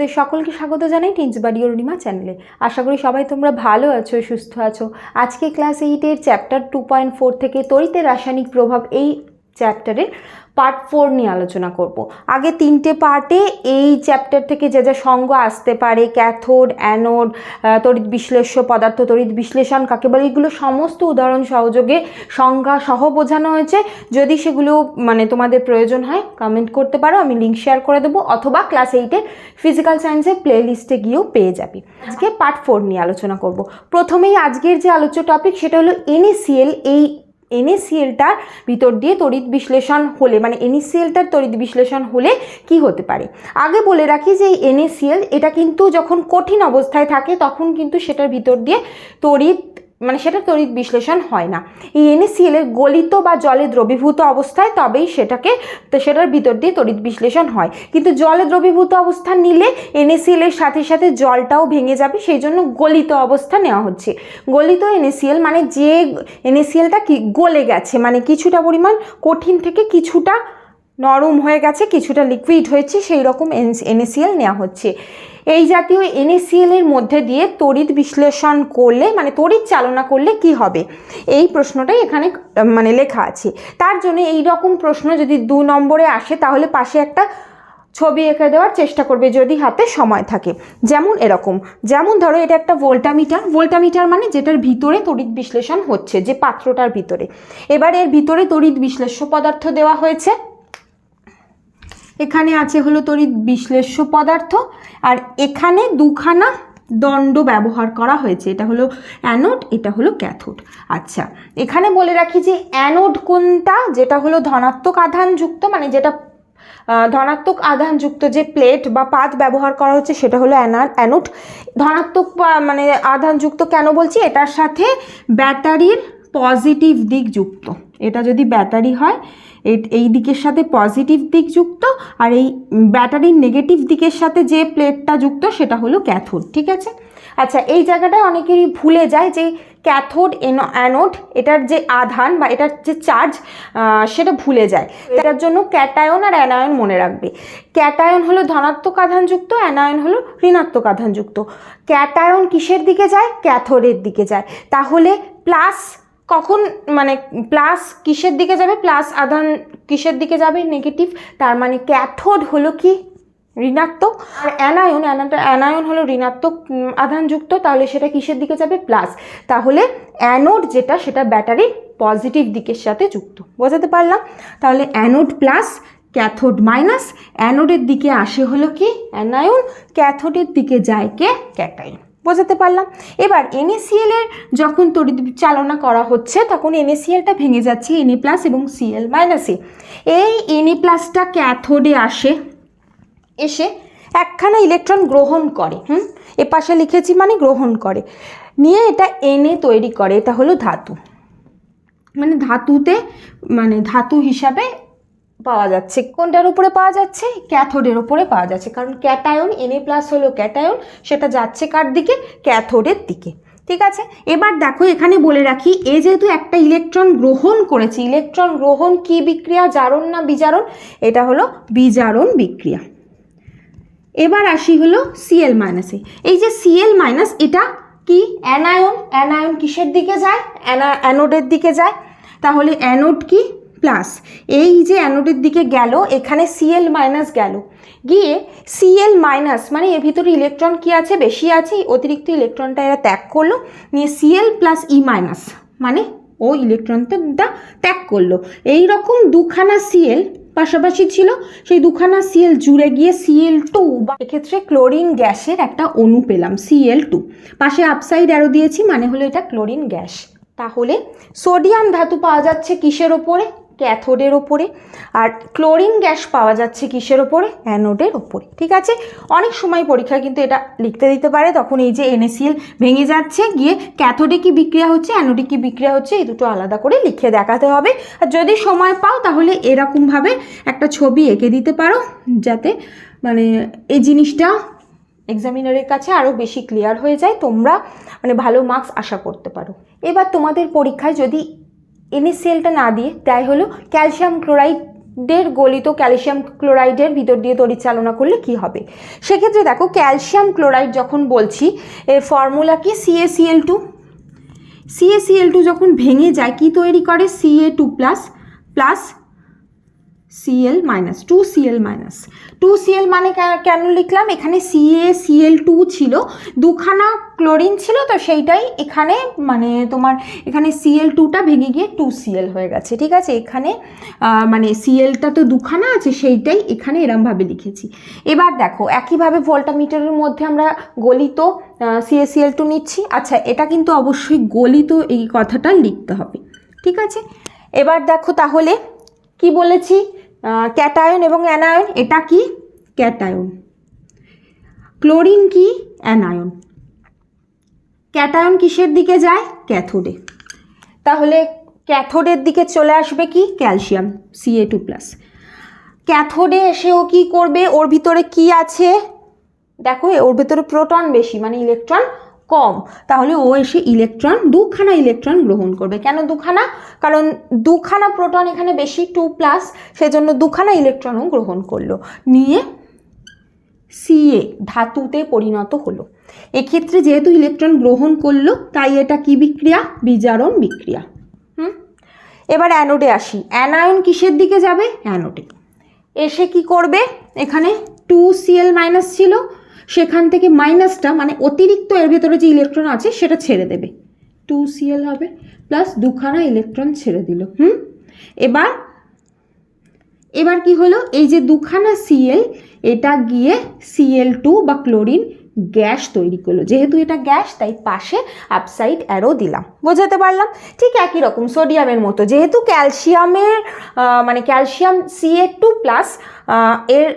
তোমাদের সকলকে স্বাগত জানাই টিন্স বাড়ি অরুণিমা চ্যানেলে। আশা করি সবাই তোমরা ভালো আছো, সুস্থ আছো। আজকে ক্লাস এইটের চ্যাপ্টার টু পয়েন্ট ফোর থেকে তড়িতের রাসায়নিক প্রভাব এই চ্যাপ্টারের পার্ট ফোর নিয়ে আলোচনা করব। আগে তিনটে পার্টে এই চ্যাপ্টার থেকে যে যা সঙ্গ আসতে পারে ক্যাথোড অ্যানোড তড়িৎ বিশ্লেষ্য পদার্থ, তড়িৎ বিশ্লেষণ, কাকে বলে, এগুলো সমস্ত উদাহরণ সহযোগে সংজ্ঞা সহ বোঝানো হয়েছে। যদি সেগুলো মানে তোমাদের প্রয়োজন হয় কমেন্ট করতে পারো, আমি লিঙ্ক শেয়ার করে দেবো, অথবা ক্লাস এইটের ফিজিক্যাল সায়েন্সের প্লে লিস্টে গিয়েও পেয়ে যাবে। আজকে পার্ট ফোর নিয়ে আলোচনা করব। প্রথমেই আজকের যে আলোচ্য টপিক সেটা হলো এনএসিএল এই এনএসিএলটার ভিতর দিয়ে তড়িৎ বিশ্লেষণ হলে মানে এনএসিএলটার তড়িৎ বিশ্লেষণ হলে কি হতে পারে? আগে বলে রাখি যে এই এনএসিএল, এটা কিন্তু যখন কঠিন অবস্থায় থাকে, তখন কিন্তু সেটার ভিতর দিয়ে তড়িৎ মানে সেটা তড়িৎ বিশ্লেষণ হয় না। এই এর গলিত বা জলে দ্রবীভূত অবস্থায় তবেই সেটাকে সেটার ভিতর দিয়ে তড়িৎ বিশ্লেষণ হয়। কিন্তু জলে দ্রবীভূত অবস্থা নিলে এর সাথে সাথে জলটাও ভেঙে যাবে সেই জন্য গলিত অবস্থা নেওয়া হচ্ছে। গলিত এনএসিএল মানে যে এনএসিএলটা কি, গলে গেছে মানে কিছুটা পরিমাণ কঠিন থেকে কিছুটা নরম হয়ে গেছে, কিছুটা লিকুইড হয়েছে সেই রকম এনএসিএল নেওয়া হচ্ছে। এই জাতীয় NaCl এর মধ্যে দিয়ে তড়িৎ বিশ্লেষণ করলে মানে তড়িৎ চালনা করলে কি হবে? এই প্রশ্নটাই এখানে মানে লেখা আছে। তার জন্য এই রকম প্রশ্ন যদি দু নম্বরে আসে, তাহলে পাশে একটা ছবি এঁকে দেওয়ার চেষ্টা করবে যদি হাতে সময় থাকে। যেমন এরকম। যেমন ধরো, এটা একটা ভোল্টামিটার। ভোল্টামিটার মানে যেটার ভিতরে তড়িৎ বিশ্লেষণ হচ্ছে, যে পাত্রটার ভিতরে। এবার এর ভিতরে তড়িৎ বিশ্লেষ্য পদার্থ দেওয়া হয়েছে। এখানে আছে হলো তড়িৎ বিশ্লেষ্য পদার্থ, আর এখানে দুখানা দণ্ড ব্যবহার করা হয়েছে। এটা হলো অ্যানোড এটা হলো ক্যাথোড আচ্ছা এখানে বলে রাখি যে অ্যানোড কোনটা? যেটা হলো ধনাত্মক আধানযুক্ত মানে যেটা ধনাত্মক আধানযুক্ত যে প্লেট বা পাত ব্যবহার করা হচ্ছে, সেটা হলো অ্যানা- অ্যানোড ধনাত্মক মানে আধানযুক্ত কেন বলছি? এটার সাথে ব্যাটারির পজিটিভ দিক যুক্ত। এটা যদি ব্যাটারি হয় এই দিকের সাথে পজিটিভ দিক যুক্ত আর এই ব্যাটারির নেগেটিভ দিকের সাথে যে প্লেটটা যুক্ত সেটা হলো ক্যাথোড, ঠিক আছে? আচ্ছা এই জায়গাটায় অনেকেরই ভুলে যায় যে ক্যাথোড এন- অ্যানোড এটার যে আধান বা এটার যে চার্জ সেটা ভুলে যায়। এটার জন্য ক্যাটায়ন আর অ্যানায়ন মনে রাখবে। ক্যাটায়ন হলো ধনাত্মক আধানযুক্ত অ্যানায়ন হলো ঋণাত্মক আধানযুক্ত ক্যাটায়ন কিসের দিকে যায়? ক্যাথোডের দিকে যায়। তাহলে প্লাস কখন মানে প্লাস কিসের দিকে যাবে? প্লাস আধান কিসের দিকে যাবে? নেগেটিভ তার মানে ক্যাথোড হলো কি? ঋণাত্মক। আর অ্যানায়ন অ্যানাটা- অ্যানায়ন হলো ঋণাত্মক আধানযুক্ত, তাহলে সেটা কিসের দিকে যাবে? প্লাস তাহলে অ্যানোড যেটা, সেটা ব্যাটারি পজিটিভ দিকের সাথে যুক্ত। বোঝাতে পারলাম? তাহলে অ্যানোড প্লাস ক্যাথোড মাইনাস অ্যানোডের দিকে আসে হলো কি? অ্যানায়ন ক্যাথোডের দিকে যায় কে? ক্যাটায়ন বোঝাতে পারলাম। এবার NaCl এর যখন তড়িৎ চালনা করা হচ্ছে, তখন NaClটা ভেঙে যাচ্ছে Na প্লাস এবং Cl মাইনাসে এই Na প্লাসটা ক্যাথোডে আসে, এসে একখানা ইলেকট্রন গ্রহণ করে, হুম? এ পাশে লিখেছি মানে গ্রহণ করে। নিয়ে এটা এনে তৈরি করে, এটা হলো ধাতু। মানে ধাতুতে মানে ধাতু হিসাবে পাওয়া যাচ্ছে। কোনটার উপরে পাওয়া যাচ্ছে? ক্যাথোডের উপরে পাওয়া যাচ্ছে। কারণ ক্যাটায়ন এনএ প্লাস হলো ক্যাটায়ন, সেটা যাচ্ছে কার দিকে? ক্যাথোডের দিকে। ঠিক আছে? এবার দেখো, এখানে বলে রাখি, এ যেহেতু একটা ইলেকট্রন গ্রহণ করেছে, ইলেকট্রন গ্রহণ কি বিক্রিয়া, জারণ না বিজারণ? এটা হলো বিজারণ বিক্রিয়া। এবার আসি হলো সিএল মাইনাসে এই যে সিএল মাইনাস এটা কি? অ্যানায়ন অ্যানায়ন কিসের দিকে যায়? অ্যানা অ্যানোডের দিকে যায়। তাহলে অ্যানোড কি? প্লাস, এই যে অ্যানোডের দিকে গেল, এখানে সিএল মাইনাস গেল। গিয়ে সিএল মাইনাস মানে এর ভিতরে ইলেকট্রন কি আছে? বেশি আছে অতিরিক্ত ইলেকট্রনটা এরা ত্যাগ করল, নিয়ে সিএল প্লাস ই মাইনাস মানে ও ইলেকট্রনটা ত্যাগ করল। এই রকম দুখানা সিএল পাশাপাশি ছিল, সেই দুখানা সিএল জুড়ে গিয়ে সিএল টু বা এক্ষেত্রে ক্লোরিন গ্যাসের একটা অণু পেলাম সিএল টু পাশে আপসাইড অ্যারো দিয়েছি মানে হলো এটা ক্লোরিন গ্যাস। তাহলে সোডিয়াম ধাতু পাওয়া যাচ্ছে কিসের ওপরে? ক্যাথোডের ওপরে আর ক্লোরিন গ্যাস পাওয়া যাচ্ছে কিসের ওপরে? অ্যানোডের ওপরে। ঠিক আছে? অনেক সময় পরীক্ষায় কিন্তু এটা লিখতে দিতে পারে। তখন এই যে এনএসিএল ভেঙে যাচ্ছে, গিয়ে ক্যাথোডে কি বিক্রিয়া হচ্ছে, অ্যানোডে কি বিক্রিয়া হচ্ছে, এই দুটো আলাদা করে লিখে দেখাতে হবে। আর যদি সময় পাও, তাহলে এরকমভাবে একটা ছবি এঁকে দিতে পারো, যাতে মানে এই জিনিসটা এক্সামিনারের কাছে আরও বেশি ক্লিয়ার হয়ে যায়। তোমরা মানে ভালো মার্কস আশা করতে পারো। এবার তোমাদের পরীক্ষায় যদি এনএসিএলটা না দিয়ে, তাই হলো ক্যালসিয়াম ক্লোরাইড ক্লোরাইডের গলিত ক্যালসিয়াম ক্লোরাইডের ভিতর দিয়ে তড়িৎ চালনা করলে কি হবে? সেক্ষেত্রে দেখো, ক্যালসিয়াম ক্লোরাইড যখন বলছি এর ফর্মুলা কি? সিএসিএল টু সিএসিএল টু যখন ভেঙে যায়, কি তৈরি করে? CA two plus plus CL minus two CL minus two CL মানে কেন লিখলাম? এখানে সিএ সিএল টু ছিল। দুখানা ক্লোরিন ছিল, তো সেইটাই এখানে মানে তোমার এখানে সিএল টুটা ভেঙে গিয়ে টু সিএল হয়ে গেছে, ঠিক আছে? এখানে মানে সিএলটা তো দুখানা আছে, সেইটাই এখানে এরমভাবে লিখেছি। এবার দেখো, একইভাবে ভোল্টামিটারের মধ্যে আমরা গলিত সিএসিএল টু নিচ্ছি। আচ্ছা এটা কিন্তু অবশ্যই গলিত এই কথাটা লিখতে হবে, ঠিক আছে? এবার দেখো তাহলে, কি বলেছি? ক্যাটায়ন এবং অ্যানায়ন, এটা কি? ক্যাটায়ন। ক্লোরিন কি? অ্যানায়ন। ক্যাটায়ন কিসের দিকে যায়? ক্যাথোডে। তাহলে ক্যাথোডের দিকে চলে আসবে কি? ক্যালসিয়াম সিএ টু প্লাস ক্যাথোডে এসেও কি করবে? ওর ভিতরে কি আছে? দেখো ওর ভেতরে প্রোটন বেশি মানে ইলেকট্রন। কম, তাহলে ও এসে ইলেকট্রন দুখানা ইলেকট্রন গ্রহণ করবে। কেন দুখানা? কারণ দুখানা প্রোটন এখানে বেশি টু প্লাস সেজন্য দুখানা ইলেকট্রনও গ্রহণ করল। নিয়ে সিএ ধাতুতে পরিণত হলো। এক্ষেত্রে যেহেতু ইলেকট্রন গ্রহণ করল, তাই এটা কি বিক্রিয়া? বিজারণ বিক্রিয়া। হুম? এবার অ্যানোডে আসি। অ্যানায়ন কিসের দিকে যাবে? অ্যানোডে এসে কি করবে? এখানে টু সিএল মাইনাস ছিল সেখান থেকে মাইনাসটা মানে অতিরিক্ত এর ভেতরে যে ইলেকট্রন আছে, সেটা ছেড়ে দেবে। টু সিএল হবে প্লাস দুখানা ইলেকট্রন ছেড়ে দিল, হুম? এবার এবার কি হলো? এই যে দুখানা সিএল এটা গিয়ে সিএল টু বা ক্লোরিন গ্যাস তৈরি করল। যেহেতু এটা গ্যাস তাই পাশে আপসাইড অ্যারো দিলাম। বোঝাতে পারলাম? ঠিক একই রকম সোডিয়ামের মতো। যেহেতু ক্যালসিয়ামের মানে ক্যালসিয়াম সিএ টু প্লাস এর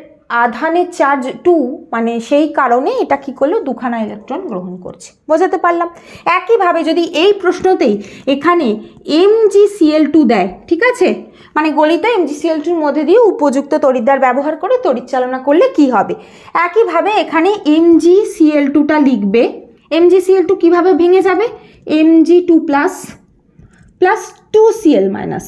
আধানের চার্জ টু মানে সেই কারণে এটা কি করল? দুখানা ইলেকট্রন গ্রহণ করছে। বোঝাতে পারলাম? একইভাবে যদি এই প্রশ্নতেই এখানে এম জি সিএল টু দেয়, ঠিক আছে? মানে গলিত এমজিসিএল টুর মধ্যে দিয়ে উপযুক্ত তড়িৎদ্বার ব্যবহার করে তড়িৎ চালনা করলে কি হবে? একইভাবে এখানে এমজি সিএল টুটা লিখবে। এমজি সিএল টু কীভাবে ভেঙে যাবে? MG two plus plus two CL minus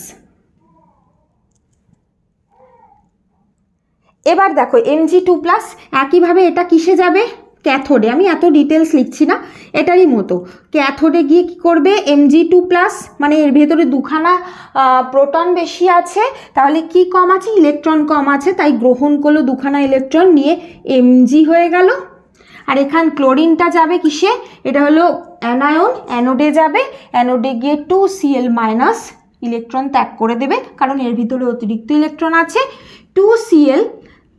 এবার দেখো এমজি টু প্লাস একইভাবে এটা কিসে যাবে? ক্যাথোডে আমি এত ডিটেলস লিখছি না, এটারই মতো। ক্যাথোডে গিয়ে কি করবে? এমজি টু প্লাস মানে এর ভেতরে দুখানা প্রোটন বেশি আছে, তাহলে কি কম আছে? ইলেকট্রন কম আছে, তাই গ্রহণ করল দুখানা ইলেকট্রন নিয়ে এমজি হয়ে গেল। আর এখান ক্লোরিনটা যাবে কিসে? এটা হলো অ্যানায়ন অ্যানোডে যাবে। অ্যানোডে গিয়ে টু সিএল মাইনাস ইলেকট্রন ত্যাগ করে দেবে, কারণ এর ভিতরে অতিরিক্ত ইলেকট্রন আছে। টু সিএল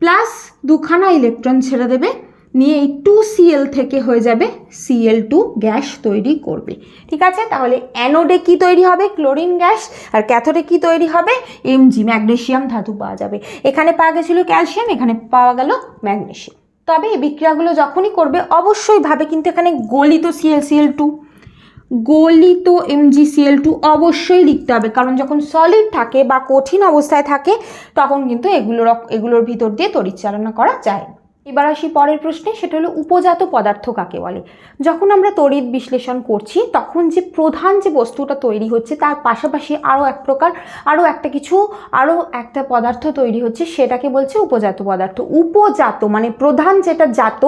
প্লাস দুখানা ইলেকট্রন ছেড়ে দেবে, নিয়ে এই টু সিএল থেকে হয়ে যাবে সিএল টু গ্যাস তৈরি করবে। ঠিক আছে? তাহলে অ্যানোডে কি তৈরি হবে? Chlorine gas. আর ক্যাথোডে কি তৈরি হবে? এমজি ম্যাগনেসিয়াম ধাতু পাওয়া যাবে। এখানে পাওয়া গেছিল ক্যালসিয়াম এখানে পাওয়া গেল ম্যাগনেসিয়াম তবে এই বিক্রিয়াগুলো যখনই করবে, অবশ্যই ভাবে কিন্তু এখানে গলিত সিএল সিএল টু গলিত M G C L two অবশ্যই লিখতে হবে কারণ যখন সলিড থাকে বা কঠিন অবস্থায় থাকে, তখন কিন্তু এগুলোর এগুলোর ভিতর দিয়ে তরিচালনা করা যায়। এবার আসি পরের প্রশ্নে, সেটা হলো উপজাত পদার্থ কাকে বলে? যখন আমরা তড়িৎ বিশ্লেষণ করছি, তখন যে প্রধান যে বস্তুটা তৈরি হচ্ছে, তার পাশাপাশি আরও এক প্রকার, আরও একটা কিছু, আরও একটা পদার্থ তৈরি হচ্ছে, সেটাকে বলছে উপজাত পদার্থ। উপজাত মানে প্রধান যেটা জাত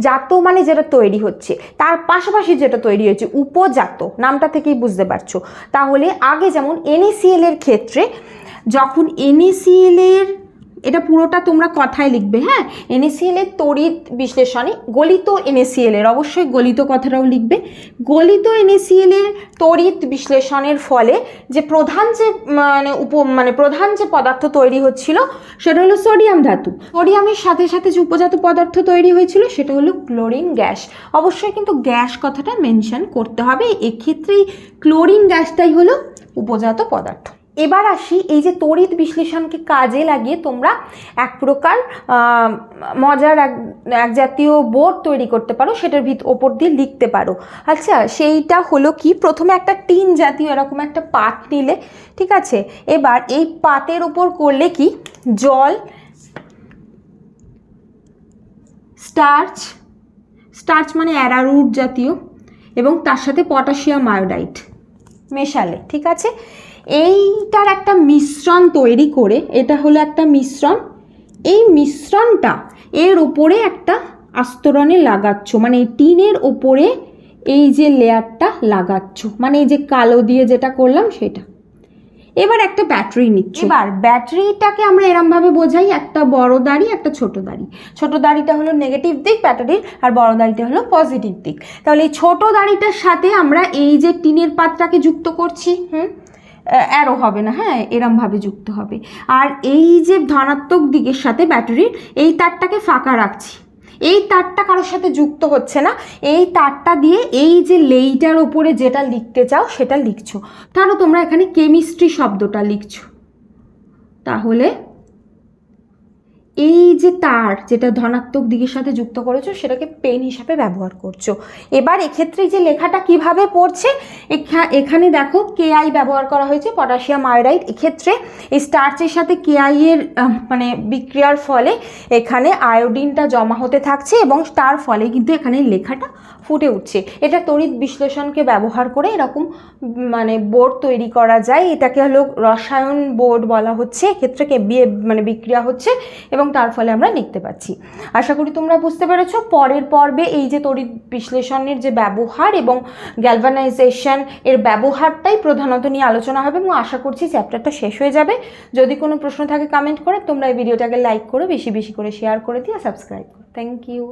জাত মানে যেটা তৈরি হচ্ছে, তার পাশাপাশি যেটা তৈরি হচ্ছে উপজাত, নামটা থেকেই বুঝতে পারছ। তাহলে আগে যেমন NaCl এর ক্ষেত্রে, যখন NaCl এর এটা পুরোটা তোমরা কথায় লিখবে হ্যাঁ? এর তড়িৎ বিশ্লেষণে গলিত এর, অবশ্যই গলিত কথাটাও লিখবে। গলিত এর তড়িৎ বিশ্লেষণের ফলে যে প্রধান যে মানে উপ মানে প্রধান যে পদার্থ তৈরি হচ্ছিল, সেটা হলো সোডিয়াম ধাতু। সোডিয়ামের সাথে সাথে যে উপজাত পদার্থ তৈরি হয়েছিল, সেটা হলো ক্লোরিন গ্যাস। অবশ্যই কিন্তু গ্যাস কথাটা মেনশন করতে হবে। এক্ষেত্রেই ক্লোরিন গ্যাসটাই হলো উপজাত পদার্থ। এবার আসি এই যে তড়িৎ বিশ্লেষণকে কাজে লাগিয়ে তোমরা এক প্রকার মজার এক এক জাতীয় বোর্ড তৈরি করতে পারো, সেটার ভিত, ওপর দিয়ে লিখতে পারো। আচ্ছা সেইটা হলো কি? প্রথমে একটা টিন জাতীয় এরকম একটা পাত নিলে, ঠিক আছে? এবার এই পাতের ওপর করলে কি? জল, স্টার্চ স্টার্চ মানে অ্যারারুট জাতীয়, এবং তার সাথে পটাশিয়াম আয়োডাইড মেশালে, ঠিক আছে? এইটার একটা মিশ্রণ তৈরি করে, এটা হলো একটা মিশ্রণ। এই মিশ্রণটা এর ওপরে একটা আস্তরণে লাগাচ্ছ মানে টিনের ওপরে এই যে লেয়ারটা লাগাচ্ছ মানে এই যে কালো দিয়ে যেটা করলাম সেটা। এবার একটা ব্যাটারি নিচ্ছি। এবার ব্যাটারিটাকে আমরা এরমভাবে বোঝাই, একটা বড় দাড়ি, একটা ছোট দাড়ি। ছোট দাড়িটা হলো নেগেটিভ দিক ব্যাটারির, আর বড় দাড়িটা হলো পজিটিভ দিক। তাহলে এই ছোট দাড়িটার সাথে আমরা এই যে টিনের পাতটাকে যুক্ত করছি, হুম? অ্যারো হবে না হ্যাঁ এরমভাবে যুক্ত হবে। আর এই যে ধনাত্মক দিকের সাথে ব্যাটারির এই তারটাকে ফাঁকা রাখছি। এই তারটা কারোর সাথে যুক্ত হচ্ছে না। এই তারটা দিয়ে এই যে লেইটার ওপরে যেটা লিখতে চাও, সেটা লিখছো। ধরো তোমরা এখানে কেমিস্ট্রি শব্দটা লিখছো। তাহলে এই যে তার যেটা ধনাত্মক দিকের সাথে যুক্ত করেছ, সেটাকে পেন হিসাবে ব্যবহার করছ। এবার এক্ষেত্রে যে লেখাটা কীভাবে পড়ছে, এখা- এখানে দেখো কেআই ব্যবহার করা হয়েছে, পটাশিয়াম আয়োডাইড। এক্ষেত্রে এই স্টার্চের সাথে কেআই এর মানে বিক্রিয়ার ফলে এখানে আয়োডিনটা জমা হতে থাকছে এবং তার ফলে কিন্তু এখানে লেখাটা ফুটে উঠছে। এটা তড়িৎ বিশ্লেষণকে ব্যবহার করে এরকম মানে বোর্ড তৈরি করা যায়। এটাকে হলো রসায়ন বোর্ড বলা হচ্ছে। এক্ষেত্রে বিয়ে মানে বিক্রিয়া হচ্ছে এবং তার ফলে আমরা লিখতে পাচ্ছি আশা করি তোমরা বুঝতে পেরেছ। পরের পর্বে এই যে তড়িৎ বিশ্লেষণের যে ব্যবহার এবং গ্যালভানাইজেশন এর ব্যবহারটাই প্রধানত নিয়ে আলোচনা হবে এবং আশা করছি চ্যাপ্টারটা শেষ হয়ে যাবে। যদি কোনো প্রশ্ন থাকে কমেন্ট করে তোমরা এই ভিডিওটাকে লাইক করো, বেশি বেশি করে শেয়ার করে দিয়ে সাবস্ক্রাইব করো। Thank you